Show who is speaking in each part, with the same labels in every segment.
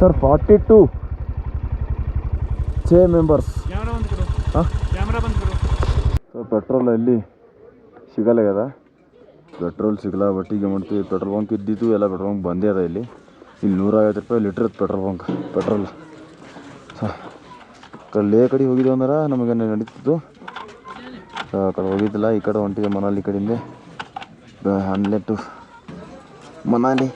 Speaker 1: Sir forty two ಚೇ members so petrol ಅಲ್ಲಿ ಸಿಗಲ್ಲಾಗ್ಯದ ಪೆಟ್ರೋಲ್ ಸಿಗಲ್ಲ ಬಟ್ ಈಗ ಮಾಡ್ತೀವಿ. ಪೆಟ್ರೋಲ್ ಬಂಕ್ ಇದ್ದಿದ್ದು ಎಲ್ಲ ಪೆಟ್ರೋಲ್ ಬಂಕ್ ಬಂದೇ ಅದ ಇಲ್ಲಿ. ಇಲ್ಲಿ ನೂರೈವತ್ತು ರೂಪಾಯಿ ಲೀಟ್ರ್ ಪೆಟ್ರೋಲ್ ಬಂಕ್ ಪೆಟ್ರೋಲ್ ಲೇ ಕಡೆ ಹೋಗಿದ್ದೆವು ಅಂದ್ರೆ ನಮಗೆ ನಡೀತಿತ್ತು. ಆ ಕಡೆ ಹೋಗಿದ್ದಿಲ್ಲ. ಈ ಕಡೆ ಹೊಂಟಿದೆ ಮನಾಲಿ ಕಡೆಯಿಂದ. Hanle to Manali.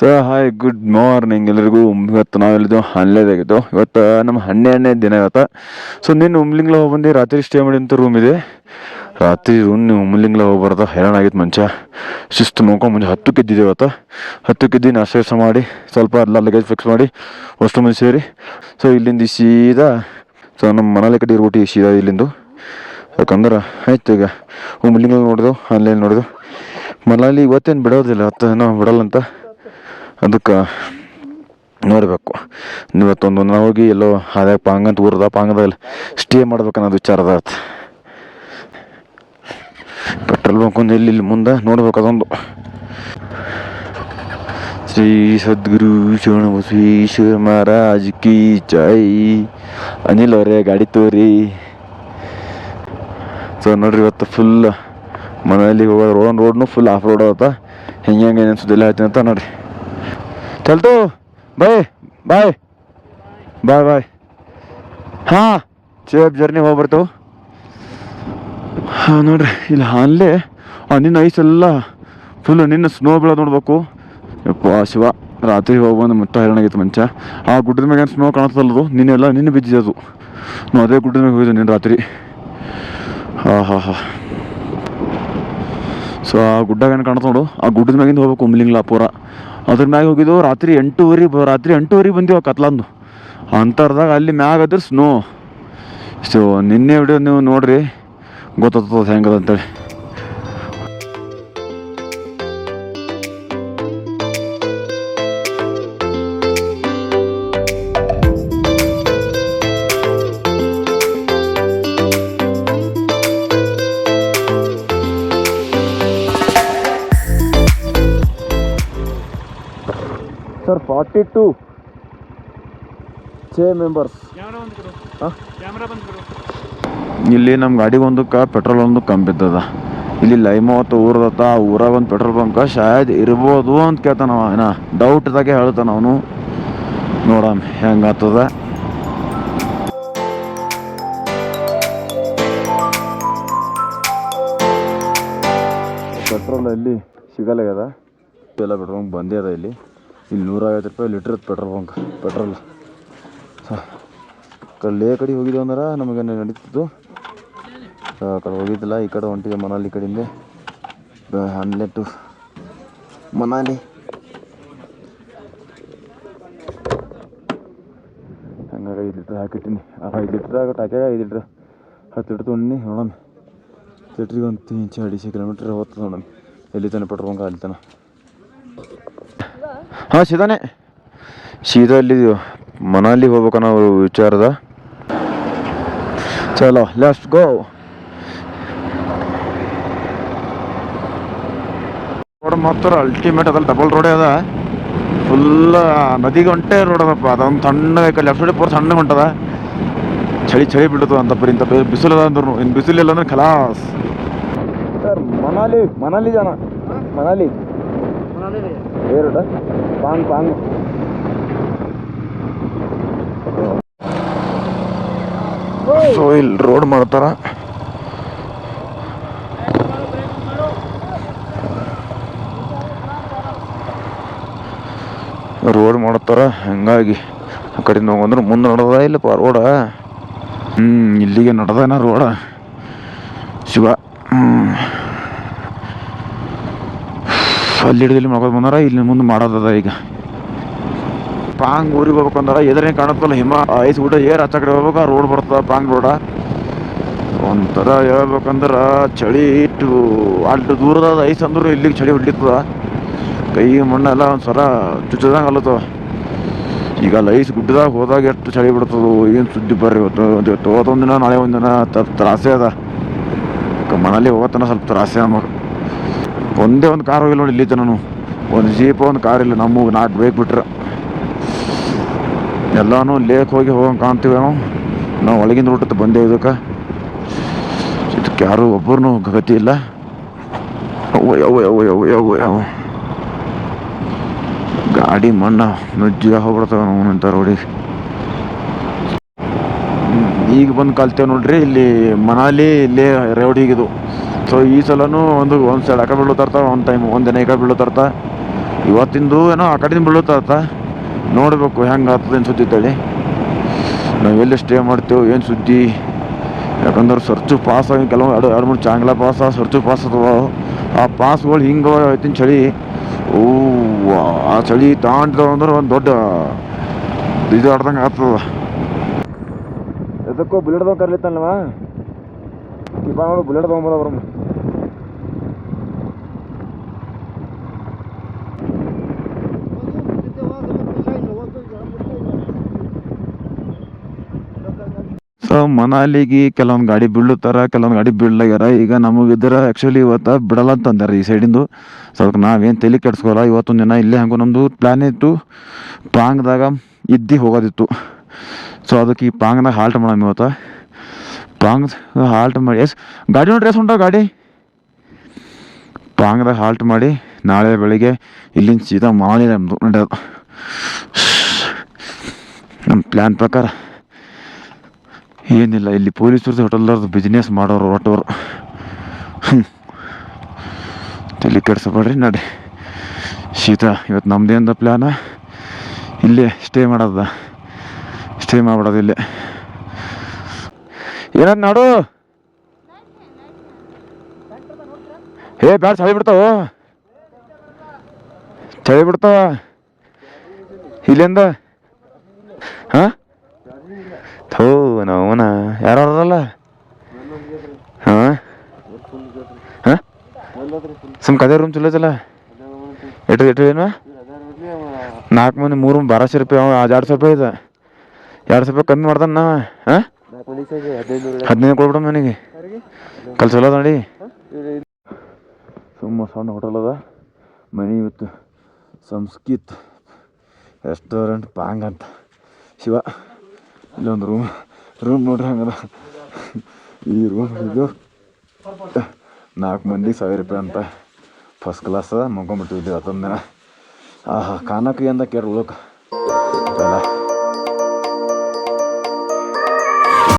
Speaker 1: So hi good morning ಎಲ್ಲರಿಗೂ ಇವತ್ತು ನಾವೆಲ್ಲಿದ್ದು ಹನ್ನೆದಾಗಿದ್ದು ಇವತ್ತು ನಮ್ಮ ಹನ್ನೆರಡನೇ ದಿನ ಇವತ್ತು. ಸೊ ನಿನ್ನ ಉಮ್ಲಿಂಗ್ಲ ಹೋಗಿ ಬಂದು, ರಾತ್ರಿ ಸ್ಟೇ ಮಾಡಿದಂಥ ರೂಮ್ ಇದೆ. ರಾತ್ರಿ ರೂಮ್ ನೀವು ಉಮ್ಲಿಂಗ್ಲ ಹೋಗ್ಬಾರ್ದು ಹೈರಾಣಾಗಿತ್ತು ಮಂಚ ಶಿಸ್ತು ನೋಡ್ಕೊಂಡು ಮುಂಚೆ ಹತ್ತಕ್ಕೆ ಕೆದ್ದಿದೆ ಇವತ್ತು. ಹತ್ತಕ್ಕೆ ಕೆದ್ದಿ ಗಿಷ್ಟ ಮಾಡಿ, ಸ್ವಲ್ಪ ಎಲ್ಲ ಲಗೇಜ್ ಫಿಕ್ಸ್ ಮಾಡಿ ಅಷ್ಟು ಮಂದಿ ಸೇರಿ. ಸೊ ಇಲ್ಲಿಂದ ಸೀದಾ ಸೊ ನಮ್ಮ ಮನಾಲಿ ಕಡೆ ರೂಟಿ ಸೀದಾ ಇಲ್ಲಿಂದು. ಯಾಕಂದ್ರೆ, ಆಯ್ತು ಈಗ. ಉಮ್ಲಿಂಗ್ಲ ನೋಡಿದೆವು ಆನ್ಲೈನ್ ನೋಡಿದೆವು ಮನಾಲಿ ಇವತ್ತೇನು ಬಿಡೋದಿಲ್ಲ ಹತ್ತು ನಾವು ಬಿಡಲ್ಲಂತ ಅದಕ್ಕೆ ನೋಡಬೇಕು. ಇವತ್ತೊಂದು ನಾವು ಹೋಗಿ ಎಲ್ಲೋ ಅದೇ ಪಾಂಗಂತ ಊರದ ಪಾಂಗದಲ್ಲಿ ಸ್ಟೇ ಮಾಡ್ಬೇಕನ್ನೋದು ವಿಚಾರ ಅದ ಪೆಟ್ರೋಲ್ ಬಂಕ್ ಒಂದು ಇಲ್ಲಿ ಇಲ್ಲಿ ಮುಂದೆ ನೋಡ್ಬೇಕು ಅದೊಂದು. ಶ್ರೀ ಸದ್ಗುರು ಶಿವಣ ಬಸವೇಶ್ವರ ಮಹಾರಾಜ್ ಕಿ ಜೈ. ಅನಿಲ್ ಅವರೇ ಗಾಡಿ ತೋರಿ. ಸೊ ನೋಡ್ರಿ ಇವತ್ತು ಫುಲ್ ಮನೆಯಲ್ಲಿ ಹೋಗೋದು ರೋಡ್ ರೋಡ್ನು ಫುಲ್ ಆಫ್ ರೋಡ್ ಅವತ್ತ ಹೆಂಗೆ ಹೆಂಗೆ ಅನ್ಸುದಿಲ್ಲ ಹೇಳ್ತೀನಿ ಅಂತ ನೋಡ್ರಿ. ಚಲ್ತು ಬಾಯ್ ಬಾಯ್ ಬಾಯ್ ಬಾಯ್ ಹಾಂ ಸೇಫ್ ಜರ್ನಿ ಹೋಗ್ಬರ್ತೇವೆ ಹಾಂ, ನೋಡ್ರಿ, ಇಲ್ಲಿ ಅಲ್ಲೇ ನಿನ್ನ ಐಸೆಲ್ಲ ಫುಲ್ ನಿನ್ನ ಸ್ನೋ ಬೀಳೋದು ನೋಡ್ಬೇಕು. ಯಪ್ಪ, ಶಿವ, ರಾತ್ರಿ ಹೋಗ್ಬಂದು ಮತ್ತೆ ಹೈರಾಣಾಗಿತ್ತು ಮಂಚ. ಆ ಗುಡ್ಡದ ಮ್ಯಾಗ ಸ್ನೋ ಕಾಣಿಸ್ತಲ್ಲದು ನಿನ್ನೆಲ್ಲ ನಿನ್ನೆ ಬಿದ್ದಿದೆ ಅದು. ನಾವು ಅದೇ ಗುಡ್ಡದ ಮ್ಯಾಗ ಹೋಗಿದ್ದೆ ನಿನ್ನ ರಾತ್ರಿ. ಹಾಂ ಹಾಂ ಹಾಂ. ಸೊ ಆ ಗುಡ್ಡಾಗ ಏನು ಕಾಣ್ತಾ ನೋಡು, ಆ ಗುಡ್ಡದ ಮ್ಯಾಗಿಂದ ಹೋಗ್ಬೇಕು ಉಮ್ಲಿಂಗ್ಲಾ ಪೂರ. ಅದ್ರ ಮ್ಯಾಗ ಹೋಗಿದ್ದು ರಾತ್ರಿ ಎಂಟೂವರೆ ರಾತ್ರಿ ಎಂಟೂವರೆ ಬಂದಿವ ಕತ್ಲಂದು. ಅಂತರ್ದಾಗ ಅಲ್ಲಿ ಮ್ಯಾಗ ಅದ್ರ ಸ್ನೋ ಸೊ, ನಿನ್ನೆ ವಿಡಿಯೋ ನೀವು ನೋಡ್ರಿ. ಗೊತ್ತಾಗ್ತದ ಹೆಂಗದ ಅಂತೇಳಿ. Forty two. ಚೇ ಮೆಂಬರ್ಸ್ ಇಲ್ಲಿ ನಮ್ಮ ಗಾಡಿಗೆ ಒಂದಕ್ಕೆ ಪೆಟ್ರೋಲ್ ಒಂದು ಕಮ್ಮಿ ಬಿದ್ದದ ಇಲ್ಲಿ ಲೈಮವತ್ತು ಊರದತ್ತ ಆ ಊರಾಗ ಒಂದು ಪೆಟ್ರೋಲ್ ಬಂಕ್ ಶಾಯದ್ ಇರ್ಬೋದು ಅಂತ ಕೇಳ್ತಾನವ ಅವ ಏನ ಡೌಟ್ದಾಗೆ ಹೇಳ್ತಾನ ಅವನು. ನೋಡಮ್ ಹೆಂಗಾಗ್ತದ. ಪೆಟ್ರೋಲ್ ಇಲ್ಲಿ ಸಿಗಲ್ಲಾಗ್ಯದ ಎಲ್ಲ ಪೆಟ್ರೋಲ್ ಬಂದೇ ಅದ ಇಲ್ಲಿ. ಇಲ್ಲಿ ನೂರೈವತ್ತು ರೂಪಾಯಿ ಲೀಟ್ರ್ ಪೆಟ್ರೋಲ್ ಬಂಕ್, ಪೆಟ್ರೋಲ್. ಲೇ ಕಡೆ ಹೋಗಿದ್ದೆವು ಅಂದ್ರೆ ನಮಗೆ ನಡೀತಿತ್ತು. ಆ ಕಡೆ ಹೋಗಿದ್ದಿಲ್ಲ, ಈ ಕಡೆ ಹೊಂಟಿದೆ ಮನಾಲಿ ಕಡೆಯಿಂದ ಹನ್ಲೆ ಟು ಮನಾಲಿ. ಹಂಗಾಗಿ ಐದು ಲೀಟ್ರ್ ಹಾಕಿಟ್ಟಿನಿ. ಆ ಐದು ಲೀಟ್ರ್ ಆಗ ಟಾಕ್ಯಾಗ ಐದು ಲೀಟ್ರ್. ಹತ್ತು ಲೀಟ್ರ್ ತೊಗೊಂಡಿನಿ, ನೋಡಮ್. ಲೀಟ್ರಿಗೆ ಒಂದು ತಿಂಚು ಅಡಿಸಿ ಕಿಲೋಮೀಟ್ರ್ ಹೋಗ್ತದೆ ನೋಡಮ್. ಎಲ್ಲಿ ತಾನೆ ಪೆಟ್ರೋಲ್ ಬಂಕ್, ಅಲ್ಲಿ ತನ ಹಾಂ ಸೀದಾನೆ ಸೀದಾ ಇಲ್ಲಿ ಮನಾಲಿ ಹೋಗ್ಬೇಕನ್ನೋ ವಿಚಾರದ? ಚಲೋ ಲೆಟ್ಸ್ ಗೋ ರೋಡ್ ಮಾತ್ರ ಅಲ್ಟಿಮೇಟ್ ಅದಲ್ಲಿ ಡಬಲ್ ರೋಡೇ ಅದ. ಫುಲ್ ನದಿಗೆ ಗಂಟೆ ರೋಡ್ ಅದಪ್ಪ. ಅದೊಂದು ಸಣ್ಣ ಲೆಫ್ಟ್ ಸೈಡ್ ಪೂರ ಸಣ್ಣ ಹೊಂಟದ ಚಳಿ ಚಳಿ ಬಿಡ್ತದ ಅಂತ ಪರಿ ಇಂಥ ಬಿಸಿಲು ಅದ ಅಂದ್ರು ಇನ್ನು ಬಿಸಿಲಿಲ್ಲ ಅಂದ್ರೆ ಖಲಾಸ್. ಸರ್ ಮನಾಲಿ ಮನಾಲಿ ಜನ. ಮನಾಲಿ. ಪಾಂಗ್ ಪಾಂಗ್ ಸೊ ಇಲ್ಲಿ ರೋಡ್ ಮಾಡ್ತಾರ. ರೋಡ್ ಮಾಡ್ತಾರ ಹಂಗಾಗಿ ಆ ಕಡೆಯಿಂದ ಹೋಗಂದ್ರೆ ಮುಂದೆ ನಡೆದ ಇಲ್ಲಪ್ಪ ರೋಡ? ಹ್ಞೂ ಇಲ್ಲಿಗೆ ನಡೆದನ ರೋಡ. ಶಿವ. ಹ್ಮ್. ಅಲ್ಲಿ ಹಿಡಿದು ಇಲ್ಲಿ ಮಾಡ್ಕೊಂಡು ಬಂದಾರ, ಇಲ್ಲಿ ಮುಂದೆ ಮಾಡೋದದ ಈಗ. ಪಾಂಗ್ ಊರಿಗೆ ಹೋಗ್ಬೇಕಂದ್ರೆ ಎದುರೇ ಕಾಣುತ್ತಲ್ಲ ಹಿಮ, ಐಸ್ ಊಟ ಏರ್ ಹಚ್ಚ ಕಡೆ ಹೋಗ್ಬೇಕು ರೋಡ್ ಬರ್ತದ ಪಾಂಗ್ ರೋಡ ಒಂಥರ ಹೇಳ್ಬೇಕಂದ್ರೆ ಚಳಿ ಇಟ್ಟು ಅಲ್ಲಿ ದೂರದ ಐಸ್ ಅಂದ್ರೆ ಇಲ್ಲಿಗೆ ಚಳಿ ಹೊಡ್ಲಿತ್ತದ ಕೈ ಮಣ್ಣೆಲ್ಲ ಒಂದು ಸರ ಚುಚ್ಚದಂಗೆ ಅಲ್ಲತ್ತವ ಈಗ ಅಲ್ಲಿ ಐಸ್ ಗುಡ್ಡದಾಗ ಹೋದಾಗ ಎಷ್ಟು ಚಳಿ ಬಿಡ್ತದೋ, ಏನು ಸುದ್ದಿ ಬರ್ರಿ ಇವತ್ತು ಇವತ್ತೊಂದು ದಿನ ನಾಳೆ ಒಂದಿನ ತ್ರಾಸೆ ಅದ. ಕ- ಮನಾಲಿ ಹೋಗತ್ತನ ಸ್ವಲ್ಪ ತ್ರಾಸೆ ನಮಗೆ ಒಂದೇ ಒಂದು ಕಾರ್ ಹೋಗಿಲ್ಲ ನೋಡಿ ಇಲ್ಲಿ ಜನನು. ಒಂದು ಜೀಪ್ ಒಂದು ಕಾರ್ ಇಲ್ಲ ನಮಗೆ ನಾಲ್ಕು ಬೇಕು ಬಿಟ್ರೆ. ಎಲ್ಲಾನು ಲೇಕ್ ಹೋಗಿ ಹೋಗಂಗೆ ಕಾಣ್ತೀವಿ ನಾವು. ನಾವು ಒಳಗಿಂದ ಬಿಟ್ಟು ಬಂದೇವು ಇದಕ್ಕೆ. ಇದಕ್ಕೆ ಯಾರು ಒಬ್ಬರು ಗತಿ ಇಲ್ಲ. ಯಾವ ಯಾವ ಯಾವ ಯಾವ ಯಾವ ಗಾಡಿ ಮಣ್ಣ ನುಜ್ಜಿಗೆ ಹೋಗ್ಬಿಡ್ತಾವ ನಾವು ನಿಂತ ರೋಡಿ ಈಗ ಬಂದು ಕಲ್ತೇವೆ ನೋಡ್ರಿ, ಇಲ್ಲಿ ಮನಾಲಿ, ಇಲ್ಲಿ ರೋಡಿಗಿದು ಸೊ ಈ ಸಲನೂ ಒಂದು ಒಂದು ಸೈಡ್ ಆ ಕಡೆ ಒಂದು ಟೈಮ್ ಒಂದು ದಿನ ಈ ಕಡೆ ಬೀಳುತ್ತಾರ್ತ ಇವತ್ತಿಂದು ಏನೋ ಆ ಕಡೆಯಿಂದ ಬೀಳುತ್ತಾರ್ತ ನೋಡಬೇಕು ಹೆಂಗೆ ಆಗ್ತದೆ ಏನು ಸುದ್ದಿ ತಳಿ ನಾವು ಎಲ್ಲಿ ಸ್ಟೇ ಮಾಡ್ತೇವೆ, ಏನು ಸುದ್ದಿ? ಯಾಕಂದ್ರೆ ಸರ್ಚು ಪಾಸ್ ಆಗಿ ಕೆಲವು ಎರಡು ಎರಡು, ಮೂರು ಚಾಂಗ್ಲ ಪಾಸ್ ಸರ್ಚು ಪಾಸ್ ಅದಾವ ಆ ಪಾಸ್ಗಳು ಹಿಂಗೆ ಐತಿನ ಚಳಿ. ಓ ಆ ಚಳಿ ತಾಂಡ್ದ ಅಂದ್ರೆ ಒಂದು ದೊಡ್ಡ ಇದು ಆಡ್ದಂಗೆ ಆಗ್ತದ ಎದಕ್ಕೂ ಬುಲೆಟ್ ಕರ್ಲಿತ್ತಲ್ವ? ನೋಡು ಬುಲೆಟ್ ತೊಗೊಂಬದ ಸೊ ಮನಾಲಿಗೆ ಕೆಲವೊಂದು ಗಾಡಿ ಬೀಳುತ್ತಾರ ಕೆಲವೊಂದು ಗಾಡಿ ಬೀಳ್ಲಾಗ್ಯಾರ ಈಗ ನಮಗಿದ್ರೆ ಆ್ಯಕ್ಚುಲಿ ಇವತ್ತು ಬಿಡಲ್ಲ ಅಂತಂದಾರೆ ಈ ಸೈಡಿಂದು ಸೊ ಅದಕ್ಕೆ ನಾವೇನು ತಲೆ ಕೆಡ್ಸ್ಕೊಲ್ಲ. ಇವತ್ತೊಂದು ದಿನ ಇಲ್ಲೇ ಹಾಗೂ ನಮ್ಮದು ಪ್ಲ್ಯಾನ್ ಇತ್ತು. ಪಾಂಗ್ದಾಗ ಇದ್ದಿ ಹೋಗೋದಿತ್ತು. ಸೊ ಅದಕ್ಕೆ ಈ ಪಾಂಗ್ದಾಗ ಹಾಲ್ಟ್ ಮಾಡೋಣ ಇವತ್ತು. ಪಾಂಗ್ ಹಾಲ್ಟ್ ಮಾಡಿ ಎಸ್, ಗಾಡಿ ನೋಡ್ರಿ, ಎಸ್ ಉಂಟ ಗಾಡಿ. ಪಾಂಗ್ದಾಗ ಹಾಲ್ಟ್ ಮಾಡಿ ನಾಳೆ ಬೆಳಿಗ್ಗೆ ಇಲ್ಲಿಂದ ಸೀದಾ ಮಾವನಿ ನಮ್ಮದು ನಡೆಯೋದು. ನಮ್ಮ ಪ್ಲ್ಯಾನ್ ಪ್ರಕಾರ. ಏನಿಲ್ಲ, ಇಲ್ಲಿ ಪೊಲೀಸರು ಹೋಟೆಲ್ದವ್ರದ್ದು ಬಿಸ್ನೆಸ್ ಮಾಡೋರು ಒಟ್ಟವರು ತಲೆ ಕೆಡ್ಸಬೇಡ್ರಿ ನಡಿ. ಶೀತ ಇವತ್ತು ನಮ್ದೇಂದ ಪ್ಲ್ಯಾನ ಇಲ್ಲೇ ಸ್ಟೇ ಮಾಡೋದ. ಸ್ಟೇ ಮಾಡ್ಬಿಡೋದು ಇಲ್ಲೇ. ಏನ ನಾಡು? ಏ, ಬ್ಯಾಡ, ಚಳಿ ಬಿಡ್ತಾವ. ಚಳಿ ಬಿಡ್ತಾವ. ಇಲ್ಲಿಂದ? ಹಾಂ? ಥೋ ನೋವನ ಯಾರು ಅವ್ರಲ್ಲ ಹಾಂ? ಹಾಂ? ಕದೇ ರೂಮ್ ಚಲೋ ಚಲ ಎಟ್ರಿ ಎಟ್ರಿ ಏನು? ನಾಲ್ಕು ಮಂದಿ, ಮೂರು ಬಾರಶೆ ರೂಪಾಯಿ ಅವ ಎರಡು ಸಾವಿರ ರೂಪಾಯಿ ಇದೆ ಎರಡು ಸಾವಿರ ರೂಪಾಯಿ ಕಮ್ಮಿ ಮಾಡ್ತಾನ ನಾ ಹಾಂ? ಹದಿನೈದು ಕೊಡ್ಬಿಡ ನನಗೆ. ಕಲ್ ಚಲೋ ನೋಡಿ. ಸುಮ್ಮ ಸಣ್ಣ ಹೋಟೆಲ್ ಅದ. ಮನಿ ಇವತ್ತು ಸಂಸ್ಕೃತ್ ರೆಸ್ಟೋರೆಂಟ್ ಪಾಂಗ್ ಅಂತ. ಶಿವ. ಇಲ್ಲೊಂದು ರೂಮ್ ರೂಮ್ ನೋಡ್ರಿ ಹಂಗದ. ಈ ರೂಮ್ ಇದು ನಾಲ್ಕು ಮಂದಿ ಸಾವಿರ ರೂಪಾಯಿ ಅಂತ ಫಸ್ಟ್ ಕ್ಲಾಸ್ ಅದ ಅದೊಂದಿನ ದಿನ. ಆಹಾ ಕಾನಕ್ಕೆ ಅಂತ ಕೇರ್ ಉಳಕ್ಕೆ